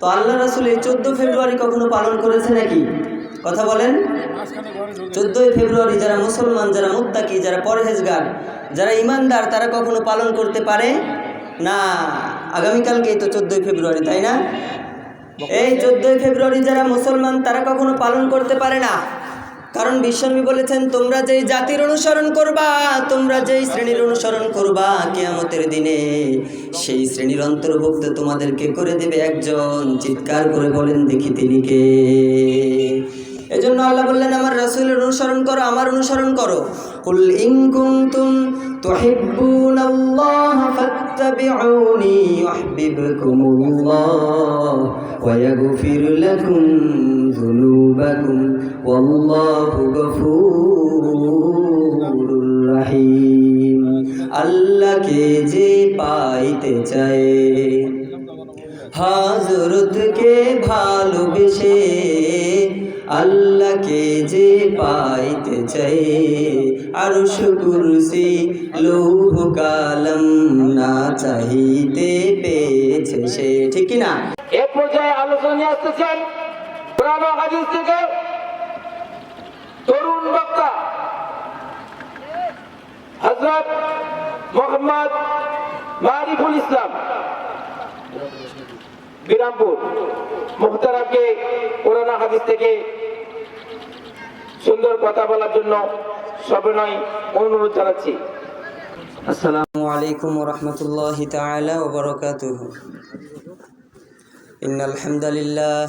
তো আল্লাহ রাসুল এই চোদ্দ ফেব্রুয়ারি কখনো পালন করেছে নাকি? কথা বলেন। চোদ্দোই ফেব্রুয়ারি যারা মুসলমান, যারা মুত্তাকি, যারা পরহেজগার, যারা ইমানদার তারা কখনো পালন করতে পারে? না, আগামীকালকেই তো চোদ্দোই ফেব্রুয়ারি, তাই না? এই চোদ্দোই ফেব্রুয়ারি যারা মুসলমান, তারা কখনো পালন করতে পারে না। কারণ বিশ্বনবী বলেছেন, তোমরা যেই জাতির অনুসরণ করবা, তোমরা যেই শ্রেণির অনুসরণ করবা কেয়ামতের দিনে, সেই শ্রেণির অন্তর্ভুক্ত তোমাদেরকে করে দেবে একজন চিৎকার করে বলেন, দেখি তিনি কে? এজন্য আল্লাহ বললেন, আমার রাসূলের অনুসরণ করো, আমার অনুসরণ করো। কুল ইন কুনতুম তুহিব্বুনাল্লাহ ফাত্তাবিউনি ওয়া ইয়াগফির লাকুম যুনুবাকুম ওয়াল্লাহু গফুরুর রহিম আল্লাহকে যে পাইতে চায় হাজরতকে ভালোবেসে আল্লাহকে যে পাইতে চাই আর কুরসি লৌহ কালম না চাহিতে পেয়েছে সে। ঠিক না? এ পর্যায়ে আলোচনা আসতেছেন পুরানো হাদিস থেকে তরুণ বক্তা হজরত মোহাম্মদ মারিফুল ইসলাম, বিরামপুর মুখতারাকে পুরানো হাদিস থেকে সুন্দর কথা বলার জন্য সবনয় অনুরোধ জানাচ্ছি। আসসালামু আলাইকুম রহমতুল্লাহ তালা ওবরকাত ইন্নাল হামদালিল্লাহ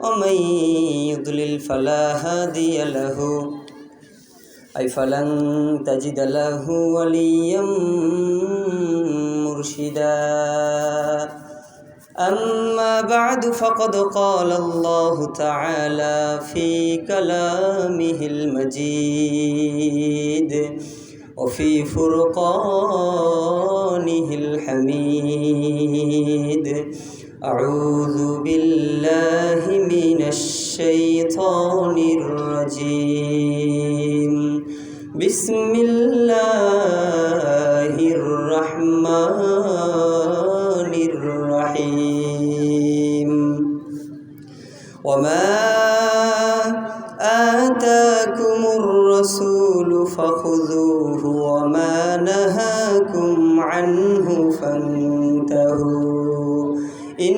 ومن يضلل فلا هادي له أي فلن تجد له وليا مرشدا أما بعد فقد قال الله تعالى في كلامه المجيد وفي فرقانه الحميد أعوذ بالله من الشيطان الرجيم. بسم الله الرحمن الرحيم. وما آتاكم الرسول فخذوه وما نهاكم عنه فانتهوا. إن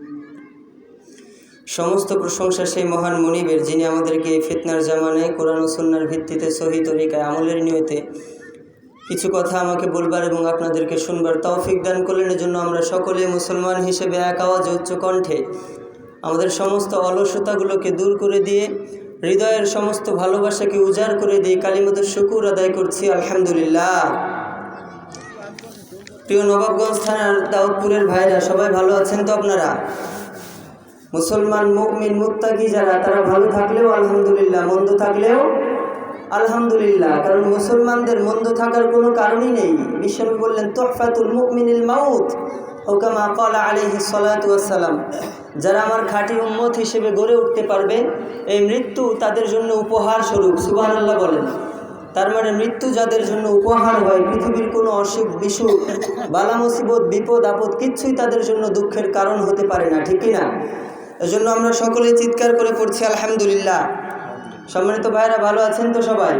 সমস্ত প্রশংসা সেই মহান মনিবের, যিনি আমাদেরকে ফিতনার জামানায় কোরআন ও সুন্নার ভিত্তিতে সহি তরিকায় আমলের নিয়তে কিছু কথা আমাকে বলবার এবং আপনাদেরকে শুনবার তৌফিক দান করলেন। এজন্য আমরা সকলে মুসলমান হিসেবে এক আওয়াজে উচ্চ কণ্ঠে আমাদের সমস্ত অলসতাগুলোকে দূর করে দিয়ে, হৃদয়ের সমস্ত ভালোবাসাকে উজাড় করে দিয়ে কালিমতের শুকুর আদায় করছি। আলহামদুলিল্লাহ। প্রিয় নবাবগঞ্জ থানার দাউদপুরের ভাইরা, সবাই ভালো আছেন তো আপনারা? মুসলমান মুকমিন মুত্তাকি যারা, তারা ভালো থাকলেও আলহামদুলিল্লাহ, মন্দ থাকলেও আলহামদুলিল্লাহ। কারণ মুসলমানদের মন্দ থাকার কোনো কারণই নেই। বিশ্বনবী বললেন, তোহফাতুল মুকমিনিল মাউত ওকামা কলা আলিহি সালাম যারা আমার খাঁটি উম্মত হিসেবে গড়ে উঠতে পারবে, এই মৃত্যু তাদের জন্য উপহার স্বরূপ সুবাহ আল্লাহ বলেন। তার মানে মৃত্যু যাদের জন্য উপহার হয়, পৃথিবীর কোনো অসুখ, বিসুখ বালা মুসিবত বিপদ, আপদ কিচ্ছুই তাদের জন্য দুঃখের কারণ হতে পারে না ঠিকই না? এজন্য আমরা সকলে চিৎকার করে পড়ছি, আলহামদুলিল্লাহ। সম্মানিত ভাইরা ভালো আছেন তো সবাই?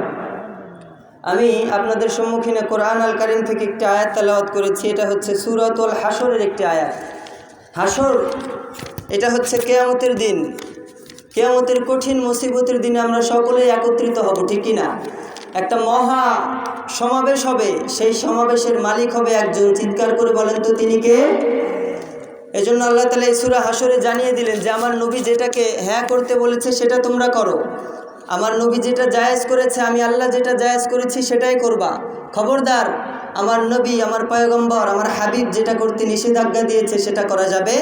আমি আপনাদের সম্মুখীনে কোরআন আল কারিম থেকে একটি আয়াত তালাওয়াত করেছি, এটা হচ্ছে সুরতুল হাসরের একটি আয়াত। হাসর এটা হচ্ছে কেয়ামতের দিন। কেয়ামতের কঠিন মুসিবতের দিনে আমরা সকলেই একত্রিত হব ঠিকই না একটা মহা সমাবেশ হবে, সেই সমাবেশের মালিক হবে একজন। চিৎকার করে বলেন তো তিনি কে? এজন্য আল্লাহ তালা ইসুরা হাসরে জানিয়ে দিলেন যে, আমার নবী যেটাকে হ্যাঁ করতে বলেছে, সেটা তোমরা করো। আমার নবী যেটা জায়েজ করেছে, আমি আল্লাহ যেটা জায়েজ করেছি, সেটাই করবা। খবরদার, আমার নবী, আমার পয়গম্বর, আমার হাবিব যেটা করতে নিষেধাজ্ঞা দিয়েছে, সেটা করা যাবে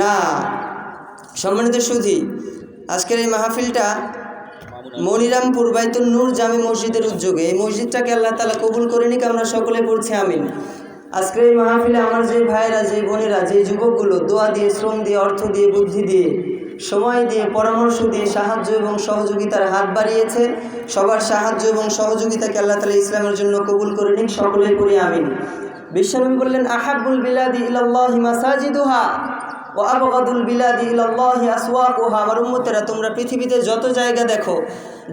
না। সম্মানিত সুধি, আজকের এই মাহফিলটা মনিরামপুর বাইতুল নূর জামে মসজিদের উদ্যোগে। এই মসজিদটাকে আল্লাহ তালা কবুল করে নিক, আমরা সকলে পড়ছি আমিন। আজকের এই মাহফিলে আমার যে ভাইয়েরা, যে বোনেরা, যে যুবকগুলো দোয়া দিয়ে, শ্রম দিয়ে, অর্থ দিয়ে, বুদ্ধি দিয়ে, সময় দিয়ে, পরামর্শ দিয়ে, সাহায্য এবং সহযোগিতার হাত বাড়িয়েছে, সবার সাহায্য এবং সহযোগিতাকে আল্লাহ তালা ইসলামের জন্য কবুল করে নিন সকলেই করি আমিন। বিশ্বনবী বললেন আহাবুল বিলাদি ইলাল্লাহি মাসাজিদুহা ও আবগাদুল বিলাদি ইলাল্লাহি আসওয়াকুহা। আমার উম্মতেরা, তোমরা পৃথিবীতে যত জায়গা দেখো,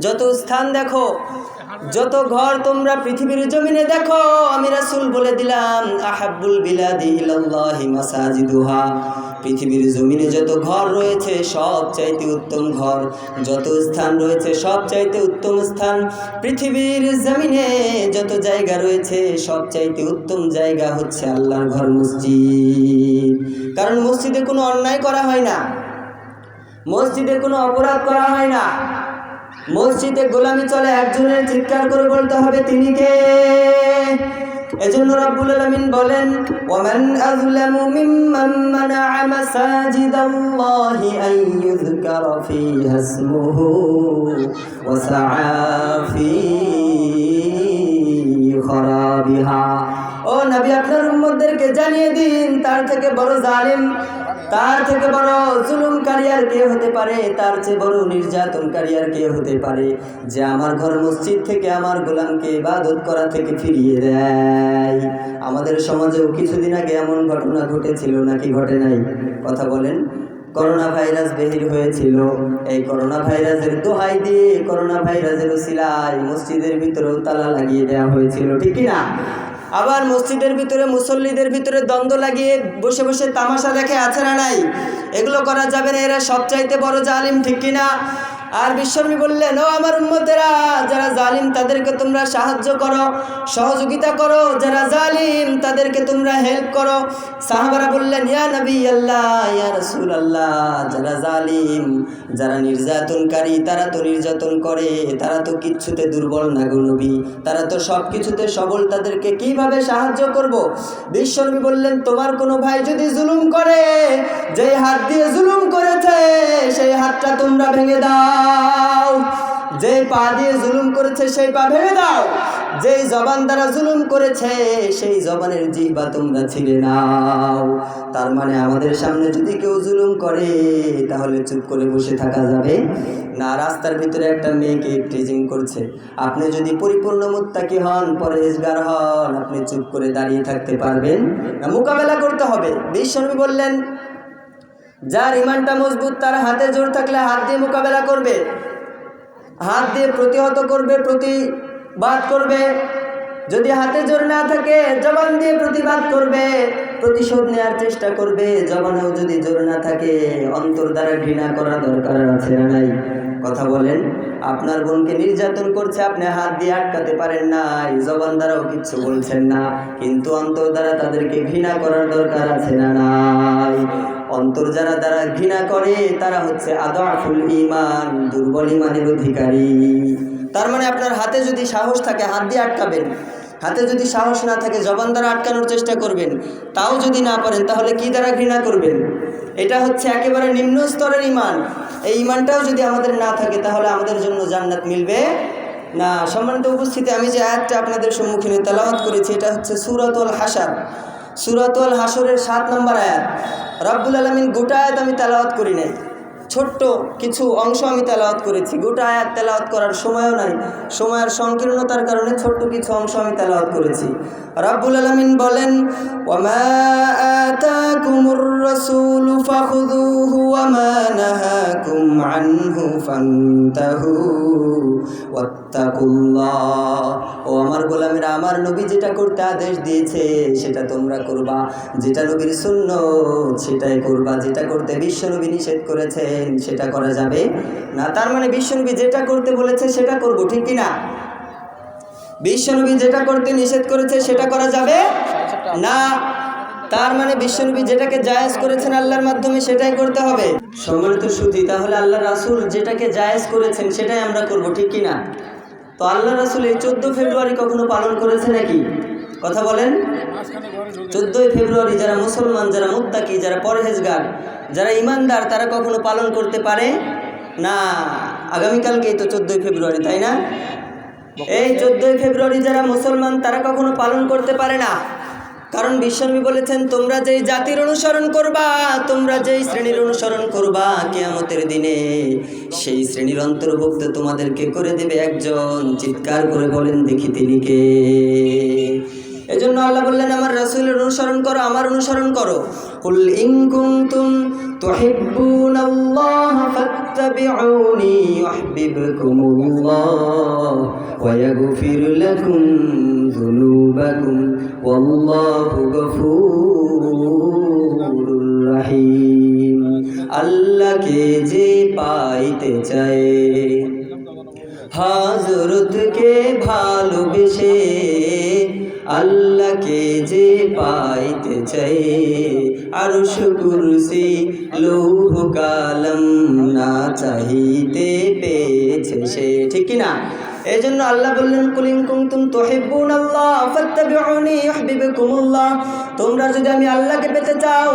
যত স্থান দেখো যত ঘর তোমরা পৃথিবীর জমিনে দেখো, আমি রাসুল বলে দিলাম, আহাব্বুল বিলাদি ইলাল্লাহি মাসাজিদুহা। পৃথিবীর জমিনে যত ঘর রয়েছে সব চাইতে উত্তম ঘর, যত স্থান রয়েছে সব চাইতে উত্তম স্থান। পৃথিবীর জমিনে যত জায়গা রয়েছে সব চাইতে উত্তম জায়গা হচ্ছে আল্লাহর ঘর মসজিদ। কারণ মসজিদে কোনো অন্যায় করা হয় না। মসজিদে কোনো অপরাধ করা হয় না। মসজিদে গোলামি চলে, একজনের চিৎকার করে বলতে হবে, তিনি কে? এজন্য রাব্বুল আলামিন বলেন ওয়ামান আযলামু মিম্মান মানা'a মাসাজিদাল্লাহি আন ইউযকারা ফীহা ইসমুহু ওয়া সা'a ফী খরাবিহা। ও নবী, আপনার উম্মতদেরকে জানিয়ে দিন, তার থেকে বড় জালিম তার থেকে বড় জুলুমকারী আর কে হতে পারে? তার চেয়ে বড় নির্যাতনকারী আর কে হতে পারে? যে আমার ঘর মসজিদ থেকে আমার গোলামকে ইবাদত করা থেকে ফিরিয়ে দেয়। আমাদের সমাজেও কিছুদিন আগে এমন ঘটনা ঘটেছিল, নাকি ঘটে নাই? কথা বলেন। করোনা ভাইরাস বেহির হয়েছিল। এই করোনা ভাইরাসের দোহাই দিয়ে, করোনা ভাইরাসের সিলাই মসজিদের ভিতরেও তালা লাগিয়ে দেওয়া হয়েছিল, ঠিক না? আবার মসজিদের ভিতরে, মুসল্লিদের ভিতরে দ্বন্দ্ব লাগিয়ে বসে বসে তামাশা দেখে আছে না নাই? এগুলো করা যাবে না, এরা সবচাইতে বড় জালিম, ঠিক কিনা? আর বিশ্বর্মী বললেন, ও আমার উম্মতেরা, যারা জালিম তাদেরকে তোমরা সাহায্য করো, সহযোগিতা করো, যারা জালিম তাদেরকে তোমরা হেল্প করো। সাহাবারা বললেন, ইয়া নবী আল্লাহ, ইয়া রসুল আল্লাহ যারা জালিম, যারা নির্যাতনকারী, তারা তো নির্যাতন করে, তারা তো কিচ্ছুতে দুর্বল না নবী, তারা তো সব কিছুতে সবল, তাদেরকে কীভাবে সাহায্য করব? বিশ্বনবী বললেন, তোমার কোনো ভাই যদি জুলুম করে, যেই হাত দিয়ে জুলুম করেছে, সেই হাতটা তোমরা ভেঙে দাও। যে পা দিয়ে জুলুম করেছে, সেই পা ভেঙে দাও। যেই জবান দ্বারা জুলুম করেছে, সেই জবানের জিহ্বা তোমরা ছিঁড়ে নাও। তার মানে আমাদের সামনে যদি কেউ জুলুম করে, তাহলে চুপ করে বসে থাকা যাবে না। রাস্তার ভিতরে একটা মেয়েকে ট্রিজিং করছে। আপনি যদি পরিপূর্ণ মুত্তাকি হন পরেজগার হন, আপনি চুপ করে দাঁড়িয়ে থাকতে পারবেন না। মোকাবেলা করতে হবে। বিশ্বনবী বললেন যার ইমানটা মজবুত, তার হাতে জোর থাকলে হাত দিয়ে মোকাবেলা করবে। হাত দিয়ে প্রতিহত করবে, প্রতিবাদ করবে। যদি হাতে জোর না থাকে, জবান দিয়ে প্রতিবাদ করবে, প্রতিশোধ নেওয়ার চেষ্টা করবে। জবানেও যদি জোর না থাকে, অন্তর দ্বারা ঘৃণা করা দরকার আছে না নাই? কথা বলেন, আপনার বোনকে নির্যাতন করছে, আপনি হাত দিয়ে আটকাতে পারেন নাই, জবান দ্বারাও কিচ্ছু বলছেন না, কিন্তু অন্তর দ্বারা তাদেরকে ঘৃণা করার দরকার আছে না নাই? অন্তর যারা দ্বারা ঘৃণা করে, তারা হচ্ছে আদাফুল ইমান দুর্বল ইমানের অধিকারী। তার মানে আপনার হাতে যদি সাহস থাকে, হাত দিয়ে আটকাবেন। হাতে যদি সাহস না থাকে, জবান দ্বারা আটকানোর চেষ্টা করবেন। তাও যদি না পারেন, তাহলে কি দ্বারা ঘৃণা করবেন? এটা হচ্ছে একেবারে নিম্ন স্তরের ইমান এই ইমানটাও যদি আমাদের না থাকে, তাহলে আমাদের জন্য জান্নাত মিলবে না। সম্মানিত উপস্থিতি, আমি যে আয়াতটা আপনাদের সম্মুখীনে তেলাওয়াত করেছি, এটা হচ্ছে সুরাতুল হাসার সুরাতুল হাসরের সাত নম্বর আয়াত। রব্বুল আলমিন গোটা আয়াত আমি তেলাওয়াত করি নাই। ছোট্ট কিছু অংশ আমি তেলাওয়াত করেছি। গোটা আয়াত তেলাওয়াত করার সময়ও নাই। সময়ের সংকীর্ণতার কারণে ছোট্ট কিছু অংশ আমি তেলাওয়াত করেছি। রব্বুল আলমিন বলেন ওমা ওয়াত্তাকুল্লাহ। ও আমার গোলামেরা আমার নবী যেটা করতে আদেশ দিয়েছে সেটা তোমরা করবা। যেটা নবীর শূন্য সেটাই করবা। যেটা করতে বিশ্বনবী নিষেধ করেছেন সেটা করা যাবে না। তার মানে বিশ্বনবী যেটা করতে বলেছে সেটা করব ঠিক কি না বিশ্বনবী যেটা করতে নিষেধ করেছে সেটা করা যাবে না। তার মানে বিশ্বনবী যেটাকে জায়েজ করেছেন আল্লাহর মাধ্যমে সেটাই করতে হবে। সম্মানিত সুধী তাহলে আল্লাহ রাসুল যেটাকে জায়েজ করেছেন সেটাই আমরা করব, ঠিক কি না? তো আল্লাহ রাসুল এই চোদ্দ ফেব্রুয়ারি কখনো পালন করেছে নাকি? কথা বলেন। চোদ্দোই ফেব্রুয়ারি যারা মুসলমান, যারা মুত্তাকি, যারা পরহেজগার, যারা ইমানদার, তারা কখনো পালন করতে পারে? না, আগামীকালকেই তো চোদ্দোই ফেব্রুয়ারি, তাই না? এই চোদ্দোই ফেব্রুয়ারি যারা মুসলমান, তারা কখনো পালন করতে পারে না। কারণ বিশ্বনবী বলেছেন, তোমরা যেই জাতির অনুসরণ করবা, তোমরা যেই শ্রেণির অনুসরণ করবা কেয়ামতের দিনে, সেই শ্রেণির অন্তর্ভুক্ত তোমাদেরকে করে দেবে একজন চিৎকার করে বলেন, দেখি তিনি কে? এজন্য আল্লাহ বললেন, আমার রাসুলের অনুসরণ করো, আমার অনুসরণ করো। কুল ইং তুহিব্বুনাল্লাহ ফাত্তাবিউনি ইউহিব্বুকুমুল্লাহ ওয়া ইয়াগফির লাকুম যুনুবাকুম ওয়াল্লাহু গফুরুর রহিম আল্লাহকে যে পাইতে চায় হাজরতকে ভালোবেসে আল্লাহকে যে পাইতে চাই। আর কুরসি লৌহ কালম না চাহিতে পেয়েছে সে। ঠিক না এই জন্য আল্লাহ বললেন, কুলিং কুমতুম তোহিবুন আল্লাহ ফাত্তাবিউনি তোমরা যদি আমি আল্লাহকে পেতে চাও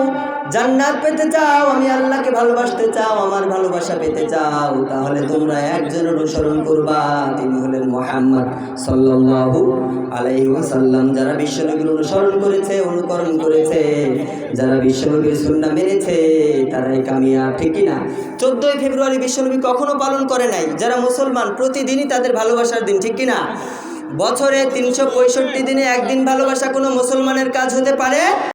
জান্নাত পেতে চাও, আমি আল্লাহকে ভালোবাসতে চাও, আমার ভালোবাসা পেতে চাও, তাহলে তোমরা একজন অনুসরণ করবা। তিনি হলেন মোহাম্মদ সাল্লাল্লাহু আলাইহি ওয়াসাল্লাম। যারা বিশ্বনবীর অনুসরণ করেছে, অনুকরণ করেছে, যারা বিশ্বনবীর সুন্নাহ মেনেছে, তারাই কামিয়াব, ঠিক কি না চোদ্দোই ফেব্রুয়ারি বিশ্বনবী কখনো পালন করে নাই। যারা মুসলমান, প্রতিদিনই তাদের ভালোবাসার দিন, ঠিক কি না বছরে তিনশো পঁয়ষট্টি দিনে একদিন ভালোবাসা কোনো মুসলমানের কাজ হতে পারে?